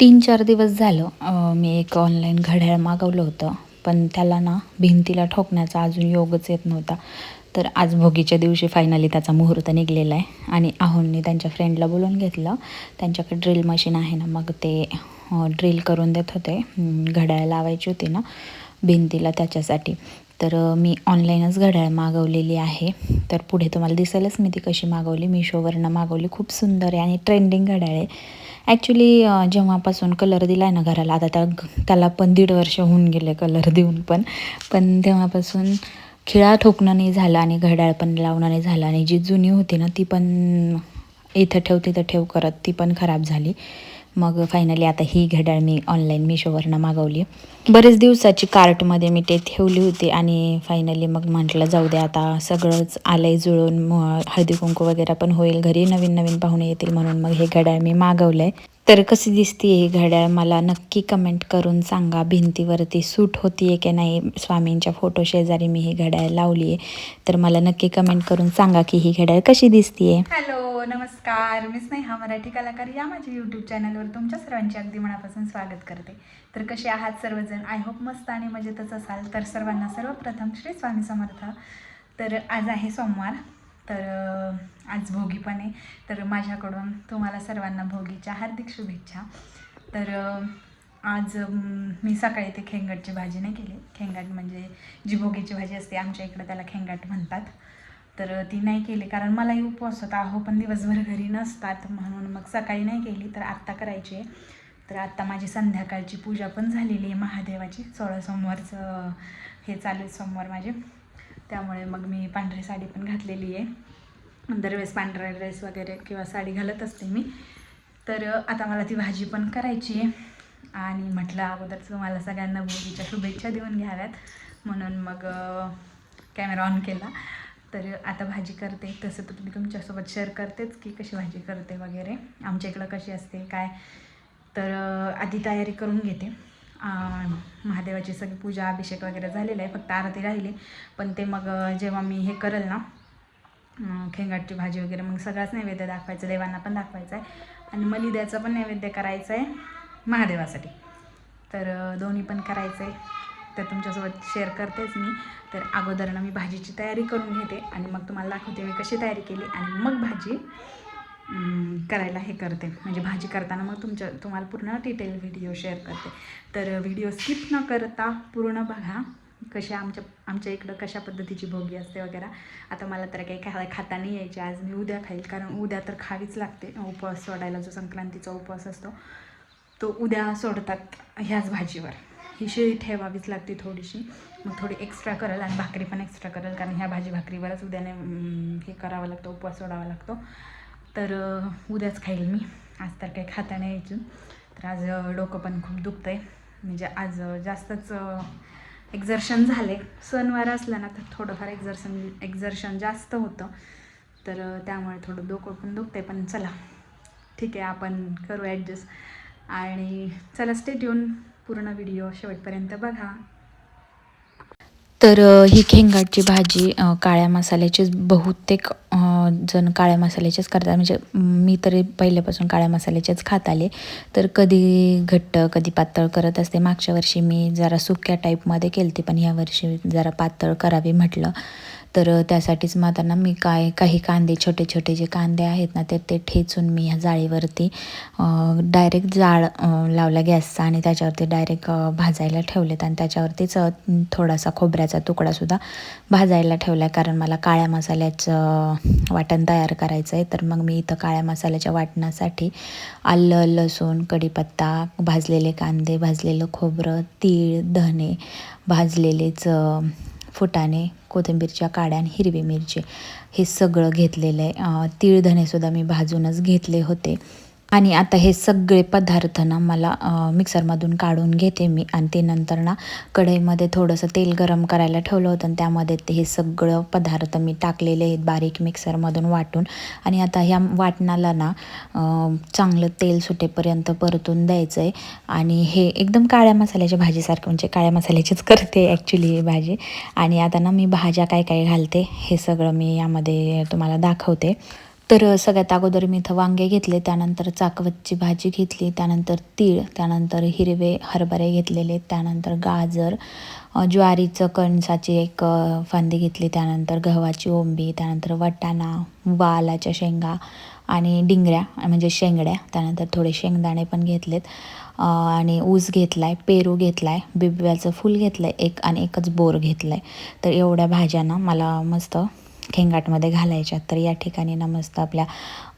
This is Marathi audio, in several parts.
तीन चार दिवस झालं मी एक ऑनलाईन घड्याळ मागवलं होतं. पण त्याला ना भिंतीला ठोकण्याचा अजून योगच येत नव्हता. तर आज भोगीच्या दिवशी फायनली त्याचा मुहूर्त निघलेला आहे. आणि आहोंनी त्यांच्या फ्रेंडला बोलून घेतलं. त्यांच्याकडे ड्रिल मशीन आहे ना मग ते ड्रिल करून देत होते. घड्याळ लावायची होती ना भिंतीला त्याच्यासाठी. तर मी ऑनलाईनच घड्याळ मागवलेली आहे. तर पुढे तुम्हाला दिसेलच मी ती कशी मागवली. मिशोवरनं मागवली. खूप सुंदर आहे आणि ट्रेंडिंग घड्याळ आहे. ॲक्च्युली जेव्हापासून कलर दिला आहे ना घराला आता त्या त्याला पण दीड वर्ष होऊन गेले कलर देऊन पण. पण तेव्हापासून खिळा ठोकणं नाही झालं आणि घड्याळ पण लावणं नाही झालं. आणि जी जुनी होती ना ती पण इथं ठेव तिथं ठेव करत ती पण खराब झाली. मग फायनली आता ही घड्याळ मी ऑनलाईन मिशोवरनं मागवली. बरेच दिवसाची कार्टमध्ये मी ते ठेवली होती आणि फायनली मग म्हटलं जाऊ दे आता सगळंच आलंय जुळून हळदी कुंकू वगैरे पण होईल घरी नवीन नवीन पाहुणे येतील म्हणून मग हे घड्याळ मी मागवलंय. तर कशी दिसते ही घड्याळ? मला नक्की कमेंट करून सांगा. भिंतीवरती सूट होतीये की नाही? स्वामींच्या फोटो शेजारी मी ही घड्याळ लावली आहे तर मला नक्की कमेंट करून सांगा की ही घड्याळ कशी दिसतीये. हॅलो नमस्कार. मी स्नेहा मराठी कलाकार या माझ्या यूट्यूब चॅनलवर तुमच्या सर्वांचे अगदी मनापासून स्वागत करते. तर कसे आहात सर्वजण? आय होप मस्त आणि मजेतच असाल. तर सर्वांना सर्वप्रथम श्री स्वामी समर्थ. तर आज आहे सोमवार. तर आज भोगी पण आहे. तर माझ्याकडून तुम्हाला सर्वांना भोगीच्या हार्दिक शुभेच्छा. तर आज मी सकाळी ते खेंगाटची भाजी नाही केली. खेंगाट म्हणजे जी भोगीची भाजी असते आमच्या इकडं त्याला खेंगाट म्हणतात. तर ती नाही केली कारण मलाही उपवास होता. अहो पण दिवसभर घरी नसतात म्हणून मग सकाळी नाही केली. तर आत्ता करायची आहे. तर आत्ता माझी संध्याकाळची पूजा पण झालेली आहे. महादेवाची. सोळा सोमवारचं हे चालू सोमवार माझे. त्यामुळे मग मी पांढरी साडी पण घातलेली आहे. दरवेळेस पांढरा ड्रेस वगैरे किंवा साडी घालत असते मी. तर आता मला ती भाजी पण करायची आहे. आणि म्हटलं अगोदर तुम्हाला सगळ्यांना भोगीच्या शुभेच्छा देऊन घ्याव्यात. म्हणून मग कॅमेरा ऑन केला. तर आता भाजी करते. तसं तर मी तुमच्यासोबत शेअर करतेच की कशी भाजी करते वगैरे. आमच्या इकडं कशी असते काय? तर आधी तयारी करून घेते. महादेवाची सगळी पूजा अभिषेक वगैरे झालेला आहे फक्त आरती राहिली. पण ते मग जेव्हा मी हे करेल ना खेंगाटची भाजी वगैरे मग सगळाच नैवेद्य दाखवायचं देवांना पण दाखवायचं आहे. आणि मलिद्याचं पण नैवेद्य करायचं आहे महादेवासाठी. तर दोन्ही पण करायचं आहे. तर तुमच्यासोबत शेअर करतेच मी. तर अगोदर ना मी भाजीची तयारी करून घेते. आणि मग तुम्हाला दाखवते मी कशी तयारी केली. आणि मग भाजी करायला हे करते. म्हणजे भाजी करताना मग तुमच्या तुम्हाला पूर्ण डिटेल व्हिडिओ शेअर करते. तर व्हिडिओ स्किप न करता पूर्ण बघा कशा आमच्या आमच्या इकडं कशा पद्धतीची भोगी असते वगैरे. आता मला तर काही खा खाता नाही यायची. आज मी उद्या खाईल. कारण उद्या तर खावीच लागते. उपवास सोडायला जो संक्रांतीचा उपवास असतो तो उद्या सोडतात ह्याच भाजीवर. ही शिळी ठेवावीच लागते थोडीशी. मग थोडी एक्स्ट्रा करेल आणि भाकरी पण एक्स्ट्रा करेल. कारण ह्या भाजी भाकरीवरच उद्याने हे करावं लागतं उपवास सोडावा लागतो. तर उद्याच खाईल मी. आज तर काही खाता नाही अजून. तर आज डोकं पण खूप दुखतं आहे म्हणजे आज जास्तच एक्झर्शन झाले. सणवार असला ना तर थोडंफार एक्झर्शन एक्झर्शन जास्त होतं. तर त्यामुळे थोडं डोकं पण दुखतं पण चला ठीक आहे आपण करू ॲडजस्ट आणि चला स्टेट येऊन पूर्ण व्हिडिओ शेवटपर्यंत बघा. तर ही खेंगाटची भाजी काळ्या मसाल्याचीच बहुतेक जण काळ्या मसाल्याचेच करतात. म्हणजे मी तरी पहिल्यापासून काळ्या मसाल्याचेच खात आले. तर कधी घट्ट कधी पातळ करत असते. मागच्या वर्षी मी जरा सुक्या टाईपमध्ये केली होती पण ह्या वर्षी जरा पातळ करावी म्हटलं. तर त्यासाठीच मग आता ना मी काय काही कांदे छोटे छोटे जे कांदे आहेत ना ते ते ठेचून मी ह्या जाळीवरती डायरेक्ट जाळ लावला गॅसचा आणि त्याच्यावरती डायरेक्ट भाजायला ठेवलेत आणि त्याच्यावरतीच थोडासा खोबऱ्याचा तुकडासुद्धा भाजायला ठेवला आहे. कारण मला काळ्या मसाल्याचं वाटण तयार करायचं आहे. तर मग मी इथं काळ्या मसाल्याच्या वाटणासाठी आलं लसूण कढीपत्ता भाजलेले कांदे भाजलेलं खोबरं तीळ धणे भाजलेलेच फुटाणे कोथिंबीरच्या काड्या आणि हिरवी मिरची. हे सगळं घेतलेलं आहे. अं, तीळ धणेसुद्धा मी भाजूनच घेतले होते. आणि आता हे सगळे पदार्थ ना मला मिक्सरमधून काढून घेते मी. आणि ते नंतर ना कढईमध्ये थोडंसं तेल गरम करायला ठेवलं होतं आणि त्यामध्ये ते हे सगळं पदार्थ मी टाकलेले आहेत बारीक मिक्सरमधून वाटून. आणि आता ह्या वाटणाला ना चांगलं तेल सुटेपर्यंत परतून द्यायचं आहे आणि हे एकदम काळ्या मसाल्याच्या भाजीसारखं म्हणजे काळ्या मसाल्याचीच करते ॲक्च्युली ही भाजी. आणि आता ना मी भाज्या काय काय घालते हे सगळं मी यामध्ये तुम्हाला दाखवते. तर सगळ्यात अगोदर मी इथं वांगे घेतले त्यानंतर चाकवतची भाजी घेतली त्यानंतर तीळ त्यानंतर हिरवे हरभरे घेतलेले त्यानंतर गाजर ज्वारीचं कणसाची एक फांदी घेतली त्यानंतर गव्हाची ओंबी त्यानंतर वटाणा वालाच्या शेंगा आणि डिंगऱ्या म्हणजे शेंगड्या त्यानंतर थोडे शेंगदाणे पण घेतलेत. आणि ऊस घेतला आहे पेरू घेतला आहे बिब्याचं फूल घेतलं आहे एक आणि एकच बोर घेतलं आहे तर एवढ्या भाज्यांना मला मस्त खेंगाटमध्ये घालायच्या. तर या ठिकाणी ना मस्त आपल्या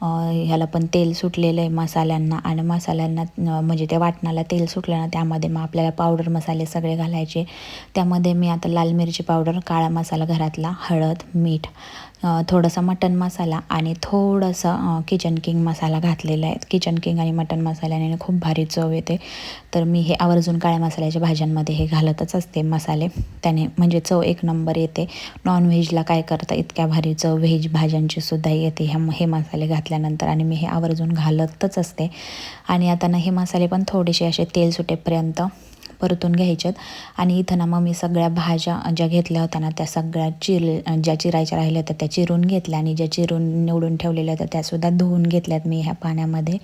ह्याला पण तेल सुटलेलं आहे मसाल्यांना. आणि मसाल्यांना म्हणजे त्या वाटणाला तेल सुटलं ना त्यामध्ये मग आपल्याला पावडर मसाले सगळे घालायचे. त्यामध्ये मी आता लाल मिरची पावडर काळा मसाला घरातला हळद मीठ थोडासा मटन मसाला आणि थोडंसं किचन किंग मसाला घातलेला आहे. किचन किंग आणि मटन मसाल्याने खूप भारी चव येते. तर मी हे आवर्जून काळ्या मसाल्याच्या भाज्यांमध्ये हे घालतच असते मसाले. त्याने म्हणजे चव एक नंबर येते. नॉनव्हेजला काय करता इतक्या भारी चव व्हेज भाज्यांची सुद्धा येते. ह्या हे मसाले घातल्यानंतर आणि मी हे आवर्जून घालतच असते. आणि आता ना हे मसाले पण थोडेसे असे तेल सुटेपर्यंत परतून घ्यायच्यात. आणि इथं ना मग मी सगळ्या भाज्या ज्या घेतल्या होत्या ना त्या सगळ्या चिर ज्या चिरायच्या राहिल्या होत्या त्या चिरून घेतल्या. आणि ज्या चिरून निवडून ठेवलेल्या होत्या त्यासुद्धा धुवून घेतल्यात मी ह्या पाण्यामध्ये.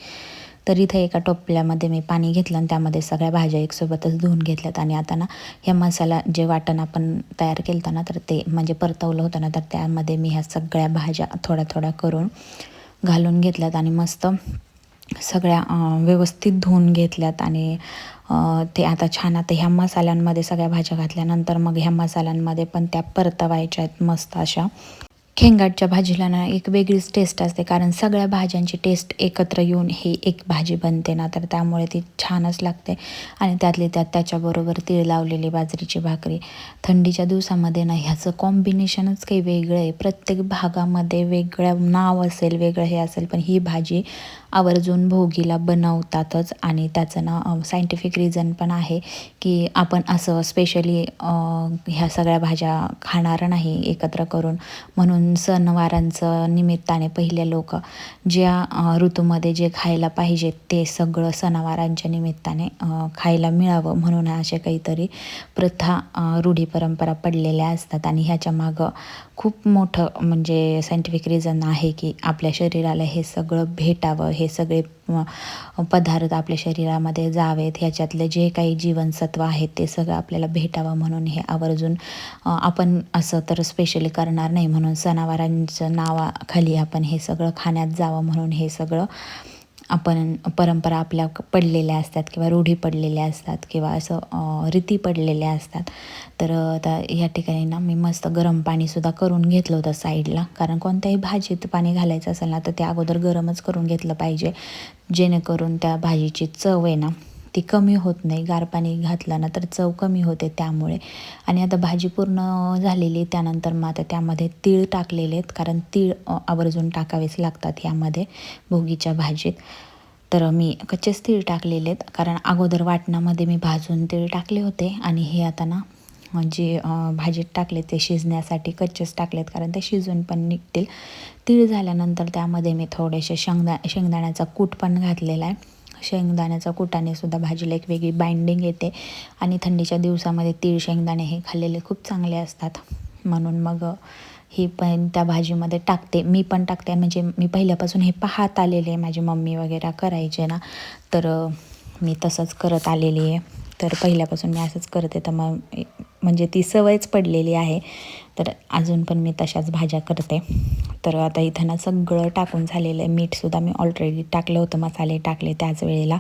तर इथं एका टोपल्यामध्ये मी पाणी घेतलं आणि त्यामध्ये सगळ्या भाज्या एकसोबतच धुवून घेतल्यात. आणि आता ना ह्या मसाला जे वाटण आपण तयार केलं होतं ना तर ते म्हणजे परतवलं होतं ना तर त्यामध्ये मी ह्या सगळ्या भाज्या थोड्या थोड्या करून घालून घेतल्यात. आणि मस्त सगळ्या व्यवस्थित धुवून घेतल्यात. आणि ते आता छान आता ह्या मसाल्यांमध्ये सगळ्या भाज्या घातल्यानंतर मग ह्या मसाल्यांमध्ये पण त्या परतवायच्या आहेत मस्त अशा. खेंगाटच्या भाजीला ना एक वेगळीच टेस्ट असते कारण सगळ्या भाज्यांची टेस्ट एकत्र येऊन ही एक भाजी बनते ना तर त्यामुळे ती छानच लागते. आणि त्यातली त्यात त्याच्याबरोबर तीळ लावलेली बाजरीची भाकरी. थंडीच्या दिवसामध्ये ना ह्याचं कॉम्बिनेशनच काही वेगळं आहे. प्रत्येक भागामध्ये वेगळं नाव असेल वेगळं हे असेल पण ही भाजी आवर्जून भोगीला बनवतातच आणि त्याचं ना सायंटिफिक रिझन पण आहे की आपण असं स्पेशली ह्या सगळ्या भाज्या खाणार नाही एकत्र करून. म्हणून सणवारांचं निमित्ताने पहिले लोक ज्या ऋतूमध्ये जे खायला पाहिजेत ते सगळं सणावारांच्या निमित्ताने खायला मिळावं म्हणून असे काहीतरी प्रथा रूढी परंपरा पडलेल्या असतात. आणि ह्याच्या मागं खूप मोठं म्हणजे सायंटिफिक रिझन आहे की आपल्या शरीराला हे सगळं भेटावं हे सगळे पदार्थ आपल्या शरीरामध्ये जावेत. ह्याच्यातले जे काही जीवनसत्व आहेत ते सगळं आपल्याला भेटावं म्हणून हे आवर्जून आपण असं तर स्पेशली करणार नाही म्हणून सणावारांचं नावाखाली आपण हे सगळं खाण्यात जावं म्हणून हे सगळं आपण परंपरा आपल्या पडलेल्या असतात किंवा रूढी पडलेल्या असतात किंवा असं रीती पडलेल्या असतात. तर त्या आता या ठिकाणी ना मी मस्त गरम पाणीसुद्धा करून घेतलं होतं साईडला. कारण कोणत्याही भाजीत पाणी घालायचं असेल ना तर ते अगोदर गरमच करून घेतलं पाहिजे. जेणेकरून त्या भाजीची चव आहे ना ती कमी होत नाही. गार पाणी घातलं ना तर चव कमी होते त्यामुळे. आणि आता भाजी पूर्ण झालेली त्यानंतर मग आता त्यामध्ये तीळ टाकलेले आहेत. कारण तीळ आवर्जून टाकावेच लागतात यामध्ये भोगीच्या भाजीत. तर मी कच्चेच तीळ टाकलेले आहेत. कारण अगोदर वाटणामध्ये मी भाजून तीळ टाकले होते. आणि हे आता ना जे भाजीत टाकले ते शिजण्यासाठी कच्चेच टाकलेत कारण ते शिजून पण निघतील. तीळ झाल्यानंतर त्यामध्ये मी थोडेसे शेंगदा शेंगदाण्याचा कूट पण घातलेला आहे. शेंगदाण्याचा कुटाने सुद्धा भाजीला एक वेगळी बाइंडिंग येते. आणि थंडीच्या दिवसामध्ये तीळ शेंगदाणे हे खाल्लेले खूप चांगले असतात. म्हणून मग ही पण त्या भाजीमध्ये टाकते. मी पण टाकते. म्हणजे मी पहिल्यापासून हे पाहत आलेले आहे. माझी मम्मी वगैरे करायचे ना. तर मी तसंच करत आलेली आहे. तर पहिल्यापासून मी असंच करते. तर मग म्हणजे ती सवयच पडलेली आहे. तर अजून पण मी तशाच भाज्या करते. तर आता इथं ना सगळं टाकून झालेलं आहे. मीठसुद्धा मी ऑलरेडी टाकलं होतं. मसाले टाकले त्याच वेळेला.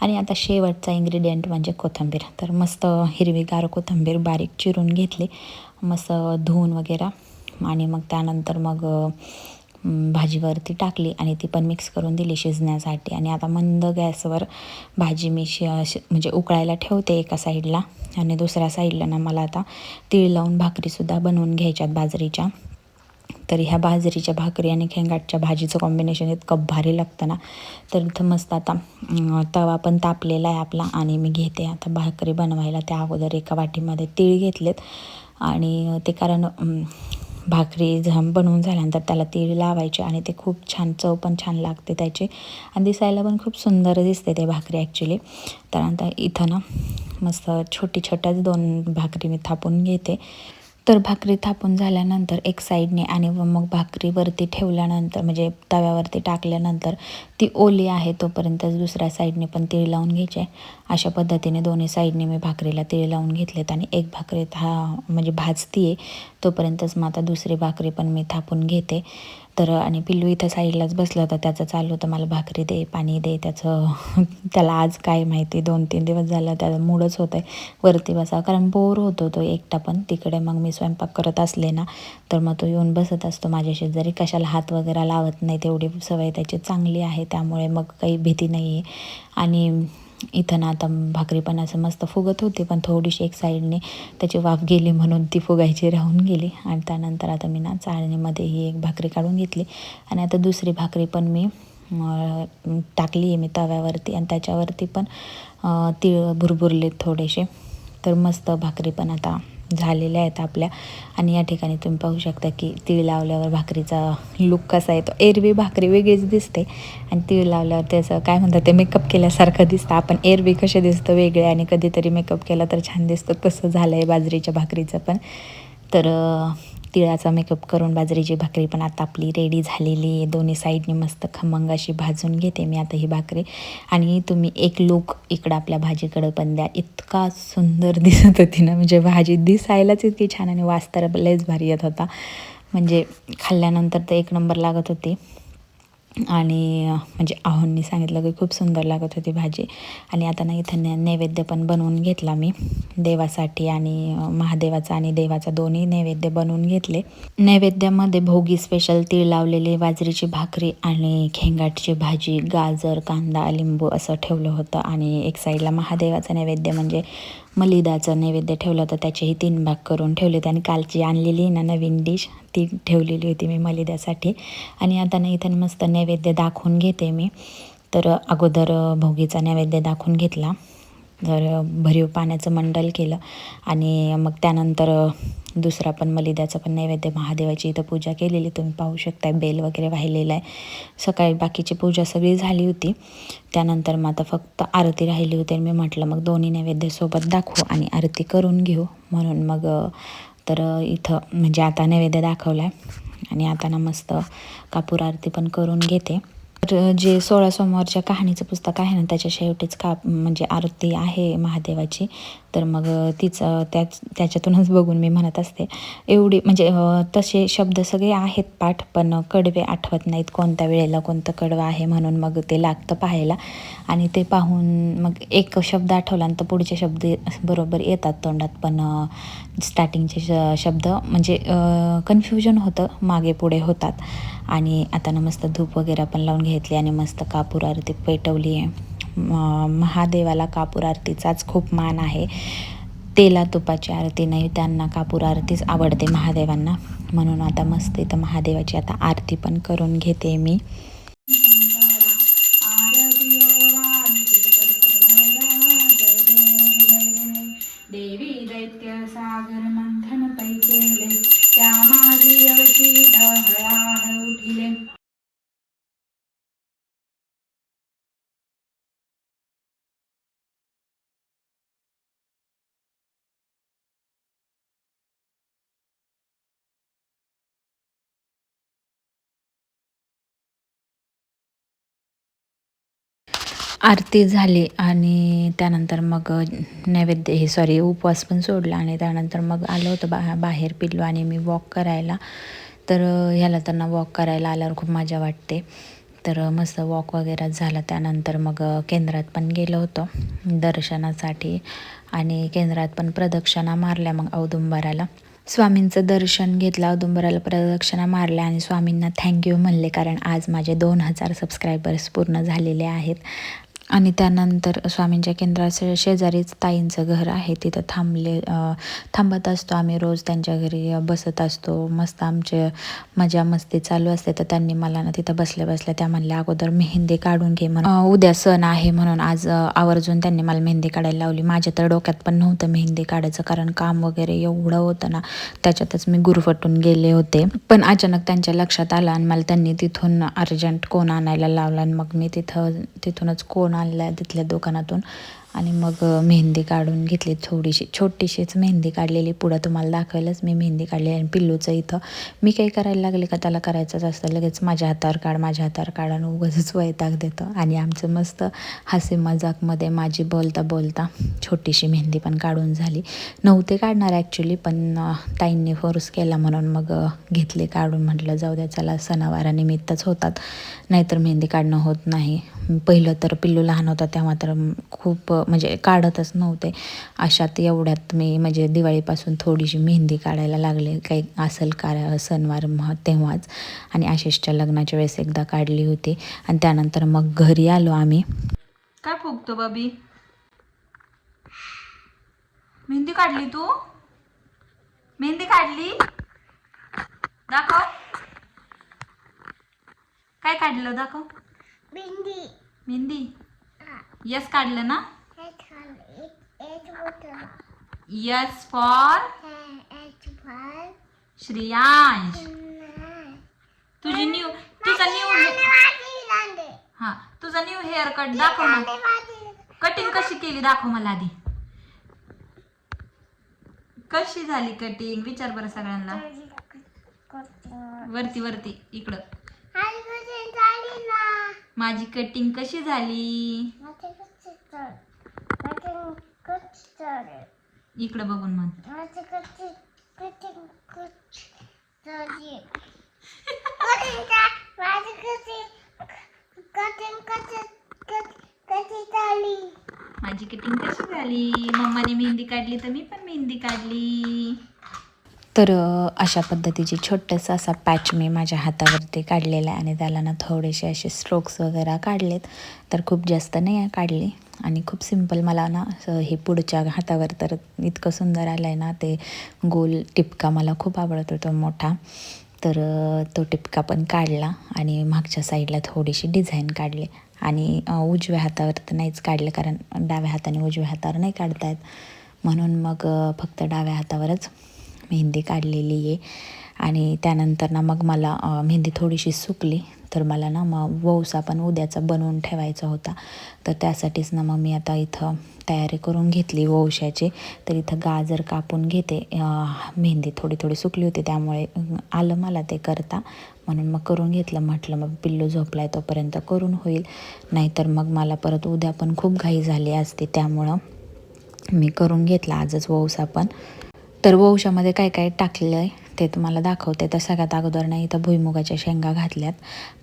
आणि आता शेवटचा इन्ग्रेडियंट म्हणजे कोथिंबीर. तर मस्त हिरवीगार कोथिंबीर बारीक चिरून घेतली. मस्त धुवून वगैरे. आणि मग त्यानंतर मग भाजीवरती टाकली आणि ती पण मिक्स करून दिली शिजण्यासाठी. आणि आता मंद गॅसवर भाजी मी शि म्हणजे उकळायला ठेवते एका साईडला आणि दुसऱ्या साईडला ना मला आता तीळ लावून भाकरीसुद्धा बनवून घ्यायच्यात बाजरीच्या. तर ह्या बाजरीच्या भाकरी आणि खेंगाटच्या भाजीचं कॉम्बिनेशन इतकं भारी लागतं ना तर इथं मस्त आता तवा पण तापलेला आहे आपला आणि मी घेते आता भाकरी बनवायला. त्या अगोदर एका वाटीमध्ये तीळ घेतलेत. आणि ते कारण भाकरी झम बनवून झाल्यानंतर त्याला तीळ लावायचे आणि ते खूप छान चव पण छान लागते त्याची. आणि दिसायला पण खूप सुंदर दिसते ते भाकरी ॲक्च्युली त्यानंतर इथं ना मस्त छोटी छोट्याच दोन भाकरी मी थापून घेते. तर भाकरी थापून झाल्यानंतर एक साईडने आणि व मग भाकरीवरती ठेवल्यानंतर म्हणजे तव्यावरती टाकल्यानंतर ती ओली आहे तोपर्यंत दुसऱ्या साईडने पण तीळ लावून घ्यायचे अशा पद्धतीने दोन्ही साईडने मी भाकरीला तीळ लावून घेतलेत आणि एक भाकरीत हा म्हणजे भाजती आहे तोपर्यंतच मग आता दुसरी भाकरी पण मी थापून घेते. तर आणि पिल्लू इथं साईडलाच बसलं होतं. त्याचं चालू होतं. मला भाकरी दे पाणी दे त्याचं त्याला आज काय माहिती? दोन तीन दिवस झालं त्याला मूडच होतं आहे वरती बसा कारण बोर होतो तो एकटा पण. तिकडे मग मी स्वयंपाक करत असले ना तर मग तो येऊन बसत असतो माझ्या शेजारी. कशाला हात वगैरे लावत नाही? तेवढी सवय त्याची चांगली आहे. त्यामुळे मग काही भीती नाही आहे आणि इथं ना आता भाकरी पण असं मस्त फुगत होती पण थोडीशी एक साईडने त्याची वाफ गेली म्हणून ती फुगायची राहून गेली. आणि त्यानंतर आता मी ना चाळणीमध्ये ही एक भाकरी काढून घेतली. आणि आता दुसरी भाकरी पण मी टाकली आहे मी तव्यावरती. आणि त्याच्यावरती पण अं, तीळ भुरभुरलेत थोडेसे. तर मस्त भाकरी पण आता झालेल्या आहेत आपल्या. आणि या ठिकाणी तुम्ही पाहू शकता की तीळ लावल्यावर भाकरीचा लुक कसा येतो. एरवी भाकरी वेगळीच दिसते. आणि तीळ लावल्यावर त्याचं काय म्हणतात ते मेकअप केल्यासारखं दिसतं. आपण एरवी कसे दिसतं वेगळे आणि कधीतरी मेकअप केला तर छान दिसतं. तसं झालं आहे बाजरीच्या भाकरीचं पण. तर तिळाचा मेकअप करून बाजरीची भाकरी पण आता आपली रेडी झालेली आहे. दोन्ही साईडने मस्त खमंग अशी भाजून घेते मी आता ही भाकरी. आणि तुम्ही एक लूक इकडं आपल्या भाजीकडं पण द्या. इतका सुंदर दिसत होती ना. म्हणजे भाजी दिसायलाच इतकी छान आणि वास तर लयच भारी येत होता. म्हणजे खाल्ल्यानंतर तर एक नंबर लागत होती. आणि म्हणजे आहोंनी सांगितलं की खूप सुंदर लागत होती भाजी. आणि आता ना इथं नैवेद्य पण बनवून घेतला मी. देवासाठी आणि महादेवाचा आणि देवाचा दोन्ही नैवेद्य बनवून घेतले. नैवेद्यामध्ये भोगी स्पेशल तीळ लावलेली बाजरीची भाकरी आणि खेंगाटची भाजी गाजर कांदा लिंबू असं ठेवलं होतं. आणि एक साईडला महादेवाचा नैवेद्य म्हणजे मलिदाचं नैवेद्य ठेवलं होता त्याचेही तीन भाग करून ठेवले होते. आणि कालची आणलेली ना नवीन डिश ती ठेवलेली होती मी मलिद्यासाठी आणि आता ना इथं मस्त नैवेद्य दाखवून घेते मी. तर अगोदर भोगीचा नैवेद्य दाखवून घेतला. तर भरीव पाण्याचं मंडल केलं आणि मग त्यानंतर दुसरा पण मलिद्याचा पण नैवेद्य महादेवाची इथं पूजा केलेली. तुम्ही पाहू शकताय बेल वगैरे वाहिलेला आहे. सकाळी बाकीची पूजा सगळी झाली होती. त्यानंतर मग आता फक्त आरती राहिली होती आणि मी म्हटलं मग दोन्ही नैवेद्य सोबत दाखवू आणि आरती करून घेऊ. म्हणून मग तर इथं म्हणजे आता नैवेद्य दाखवला आहे आणि आता ना मस्त कापूर आरती पण करून घेते. तर जे सोळा सोमवारच्या कहाणीचं पुस्तक आहे ना त्याच्या शेवटीच का म्हणजे आरती आहे महादेवाची तर मग तिचं त्याच त्याच्यातूनच बघून मी म्हणत असते. एवढी म्हणजे तसे शब्द सगळे आहेत पाठ पण कडवे आठवत नाहीत कोणत्या वेळेला कोणतं कडवं आहे म्हणून मग ते लागतं पाहायला. आणि ते पाहून मग एक शब्द आठवला आणि तर पुढचे शब्द बरोबर येतात तोंडात. पण स्टार्टिंगचे श शब्द म्हणजे कन्फ्युजन होतं मागे पुढे होतात. आणि आता ना मस्त धूप वगैरे पण लावून घेतली आणि मस्त कापूर आरती पेटवली आहे. महादेवाला कापूर आरतीचाच खूप मान आहे. तेला तुपाची आरती नाही त्यांना कापूर आरतीच आवडते महादेवांना. म्हणून आता मस्त इथं महादेवाची आता आरती पण करून घेते मी. आरती झाली आणि त्यानंतर मग नैवेद्य हे सॉरी उपवास पण सोडला आणि त्यानंतर मग आलं होतं बा बाहेर पिल्लो आणि मी वॉक करायला. तर ह्याला त्यांना वॉक करायला आल्यावर खूप मजा वाटते. तर मस्त वॉक वगैरे झाला. त्यानंतर मग केंद्रात पण गेलो होतो दर्शनासाठी आणि केंद्रात पण प्रदक्षिणा मारल्या मग औदुंबराला. स्वामींचं दर्शन घेतलं औदुंबराला प्रदक्षिणा मारल्या आणि स्वामींना थँक्यू म्हणले कारण आज माझे दोन हजार सबस्क्रायबर्स पूर्ण झालेले आहेत. आणि त्यानंतर स्वामींच्या केंद्राच्या शेजारीच ताईंचं घर आहे तिथं थांबले थांबत असतो आम्ही रोज. त्यांच्या घरी बसत असतो. मस्त आमचे मजा मस्ती चालू असते तर त्यांनी मला ना तिथं बसल्या बसल्या त्या म्हणल्या अगोदर मेहंदी काढून घे म्हणून. उद्या सण आहे म्हणून आज आवर्जून त्यांनी मला मेहंदी काढायला लावली. माझ्या तर डोक्यात पण नव्हतं मेहंदी काढायचं कारण काम वगैरे एवढं होतं ना त्याच्यातच मी गुरफटून गेले होते. पण अचानक त्यांच्या लक्षात आलं आणि मला त्यांनी तिथून अर्जंट कोण आणायला लावला आणि मग मी तिथं तिथूनच कोण आणला तिथल्या दुकानातून. आणि मग मेहंदी काढून घेतली थोडीशी छोटीशीच मेहंदी काढलेली. पुढं तुम्हाला दाखवायलाच मी मेहंदी काढली आणि पिल्लूचं इथं. मी काही करायला लागले का? त्याला करायचंच असतं. लगेच माझ्या हातावर काढ माझ्या हातावर काढ आणि उगाच वैताग देतं. आणि आमचं मस्त हसे मजाकमध्ये माझी बोलता बोलता छोटीशी मेहंदी पण काढून झाली. नव्हते काढणार ॲक्च्युली पण ताईंनी फोर्स केला म्हणून मग घेतले काढून. म्हटलं जाऊ द्या चला सणावारानिमित्तच होतात. नाहीतर मेहंदी काढणं होत नाही. पहिलं तर पिल्लू लहान होता तेव्हा तर खूप म्हणजे काढतच नव्हते. अशात एवढ्यात मी म्हणजे दिवाळीपासून थोडीशी मेहंदी काढायला लागले. काही असेल का सणवार मग तेव्हाच. आणि आशिषच्या लग्नाच्या वेळेस एकदा काढली होती. आणि त्यानंतर मग घरी आलो आम्ही. काय फुगतो बाबी? मेहंदी काढली तू? मेहंदी काढली? दाखव. काय काढलं? दाखव. बिंदी मेहंदी? यस काढलं ना? Yes for Shriyansh. तुझी न्यू तुझा न्यू हा. तुझा न्यू हेअर कट दाखव ना. कटिंग कशी केली दाखव मला आधी. कशी झाली कटिंग विचार बरं सगळ्यांना. वरती वरती. इकडं. कुठे झाली ना. माझी कटिंग कशी झाली? इकडे इकडं बघून म्हण. माझी कटिंग कशी झाली? मम्माने मेहंदी काढली तर मी पण मेहंदी काढली. तर अशा पद्धतीची छोटंसं असा पॅच मी माझ्या हातावरती काढलेला आहे आणि त्याला ना थोडेसे असे स्ट्रोक्स वगैरे काढलेत. तर खूप जास्त नाही काढली आणि खूप सिंपल मला ना असं हे पुढच्या हातावर तर इतकं सुंदर आलं आहे ना ते गोल टिपका मला खूप आवडत होतो मोठा. तर तो टिपका पण काढला आणि मागच्या साईडला थोडीशी डिझाईन काढली आणि उजव्या हातावर तर नाहीच काढलं कारण डाव्या हाताने उजव्या हातावर नाही काढता येत. म्हणून मग फक्त डाव्या हातावरच मेहंदी काढलेली आहे. आणि त्यानंतर ना मग मला मेहंदी थोडीशी सुकली. तर मला ना मग वौसा पण उद्याचा बनवून ठेवायचा होता. तर त्यासाठीच ना मग मी आता इथं तयारी करून घेतली वौशाची. तर इथं गाजर कापून घेते. मेहंदी थोडी थोडी सुकली होती त्यामुळे आलं मला ते करता. म्हणून मग करून घेतलं. म्हटलं मग पिल्लू झोपलाय तोपर्यंत करून होईल. नाहीतर मग मला परत उद्या पण खूप घाई झाली असते त्यामुळं मी करून घेतला. आजच वौसा पण. तर वौशामध्ये काय काय टाकलं आहे ते तुम्हाला दाखवते. तर सगळ्यात अगोदर नाही इथं भुईमुगाच्या शेंगा घातल्यात.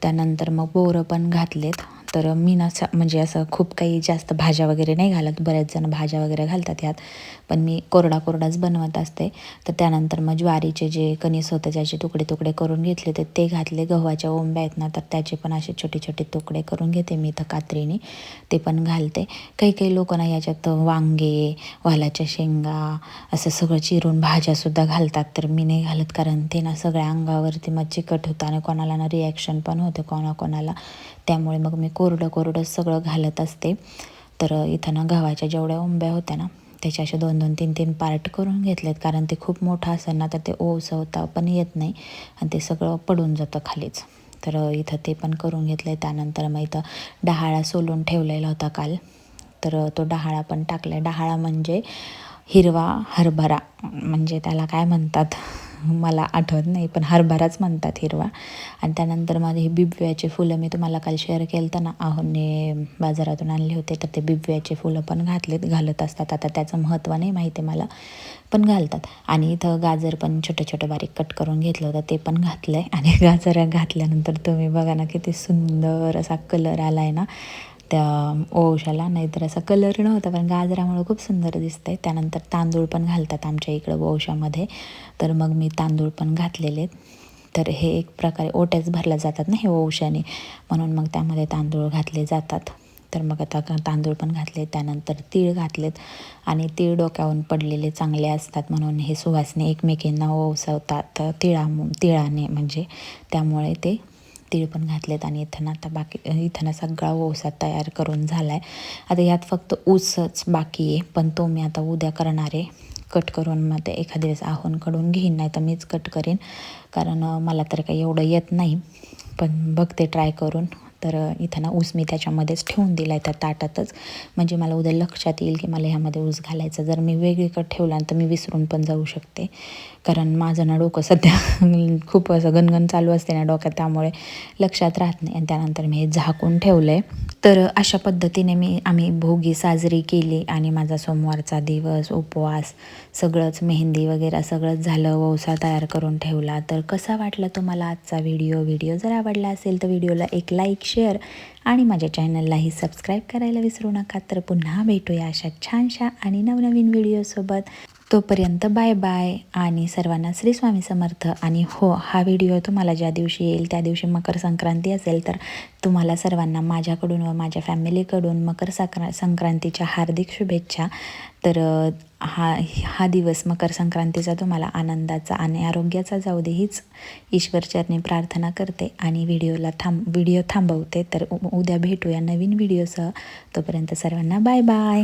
त्यानंतर मग बोरं पण घातलेत. तर मी ना असं म्हणजे असं खूप काही जास्त भाज्या वगैरे नाही घालत. बरेच जण भाज्या वगैरे घालतात यात. पण मी कोरडा कोरडाच बनवत असते. तर त्यानंतर मग ज्वारीचे जे कणीस होते ज्याचे तुकडे तुकडे करून घेतले तर ते घातले. गव्हाच्या ओंब्या आहेत ना तर त्याचे पण असे छोटे छोटे तुकडे करून घेते मी इथं कात्रीने. ते पण घालते. काही काही लोक ना याच्यात वांगे वालाच्या शेंगा असं सगळं चिरून भाज्यासुद्धा घालतात. तर मी नाही घालत कारण ते ना सगळ्या अंगावरती मग चिकट होतं आणि कोणाला ना रिॲक्शन पण होते कोणाकोणाला. त्यामुळे मग मी कोरडं कोरडं सगळं घालत असते. तर इथं ना गव्हाच्या जेवढ्या उंब्या होत्या ना त्याचे असे दोन दोन तीन तीन पार्ट करून घेतलेत. कारण ते खूप मोठं असेल ना तर ते ओसवता पण येत नाही आणि ते सगळं पडून जातं खालीच. तर इथं ते पण करून घेतलं आहे त्यानंतर मग इथं डहाळा सोलून ठेवलेला होता काल. तर तो डहाळा पण टाकला डहाळा म्हणजे हिरवा हरभरा. म्हणजे त्याला काय म्हणतात? मला आठवत नाही पण हरभराच म्हणतात हिरवा. आणि त्यानंतर माझे हे बिबव्याचे फुलं मी तुम्हाला काल शेअर केलं होतं ना आहोने बाजारातून आणले होते तर ते बिबव्याचे फुलं पण घातलेत घालत असतात. आता त्याचं महत्त्व नाही माहिती मला पण घालतात. आणि इथं गाजर पण छोटं छोटं बारीक कट करून घेतलं होतं ते पण घातलं आहे आणि गाजर घातल्यानंतर तुम्ही बघा ना किती सुंदर असा कलर आला आहे ना. त्या ओशाला नाहीतर असा कलर नव्हता पण गाजरामुळे खूप सुंदर दिसतंय. त्यानंतर तांदूळ पण घालतात आमच्या इकडं ओशामध्ये तर मग मी तांदूळ पण घातलेले आहेत. तर हे एक प्रकारे ओट्याच भरल्या जातात ना हे ओशाने म्हणून मग त्यामध्ये तांदूळ घातले जातात. तर मग आता का- तांदूळ पण घातले त्यानंतर तीळ घातलेत. आणि तीळ डोक्यावरून पडलेले चांगले असतात म्हणून हे सुवासने एकमेकींना ओसवतात तिळा तिळाने म्हणजे त्यामुळे ते तीळ पण घातलेत आणि इथं आता बाकी इथं सगळा ओसा तयार करून झाला आहे आता यात फक्त ऊसच बाकी आहे पण तो मी आता उद्या करणार आहे. कट करून मग ते एखाद्या वेळेस आहोनकडून घेईन नाही तर मीच कट करेन. कारण मला तर काही एवढं येत नाही. पण बघते ट्राय करून. तर इथं ना ऊस मी त्याच्यामध्येच ठेवून दिला आहे त्या ताटातच. म्हणजे मला उद्या लक्षात येईल की मला ह्यामध्ये ऊस घालायचा. जर मी वेगळीकडे ठेवला तर मी विसरून पण जाऊ शकते. कारण माझं ना डोकं सध्या खूप असं गणगण चालू असते ना डोक्यात त्यामुळे लक्षात राहत नाही. आणि त्यानंतर मी हे झाकून ठेवलं आहे तर अशा पद्धतीने मी आम्ही भोगी साजरी केली आणि माझा सोमवारचा दिवस उपवास सगळंच मेहंदी वगैरे सगळंच झालं वौसा तयार करून ठेवला तर कसा वाटला तुम्हाला आजचा व्हिडिओ व्हिडिओ जर आवडला असेल तर व्हिडिओला एक लाईक शेअर आणि माझ्या चॅनललाही सबस्क्राईब करायला विसरू नका. तर पुन्हा भेटूया अशा छानशा आणि नवनवीन व्हिडिओसोबत तोपर्यंत बाय बाय. आणि सर्वांना श्री स्वामी समर्थ. आणि हो हा व्हिडिओ तुम्हाला ज्या दिवशी येईल त्या दिवशी मकर संक्रांती असेल तर तुम्हाला सर्वांना माझ्याकडून व माझ्या फॅमिलीकडून मकर सक्रा संक्रांतीच्या हार्दिक शुभेच्छा. तर हा हा दिवस मकर संक्रांतीचा तुम्हाला आनंदाचा आणि आरोग्याचा जाऊ दे हीच ईश्वरचरणी प्रार्थना करते. आणि व्हिडिओला थांब व्हिडिओ थांबवते. तर उ- उद्या भेटूया नवीन व्हिडिओसह. तोपर्यंत सर्वांना बाय बाय.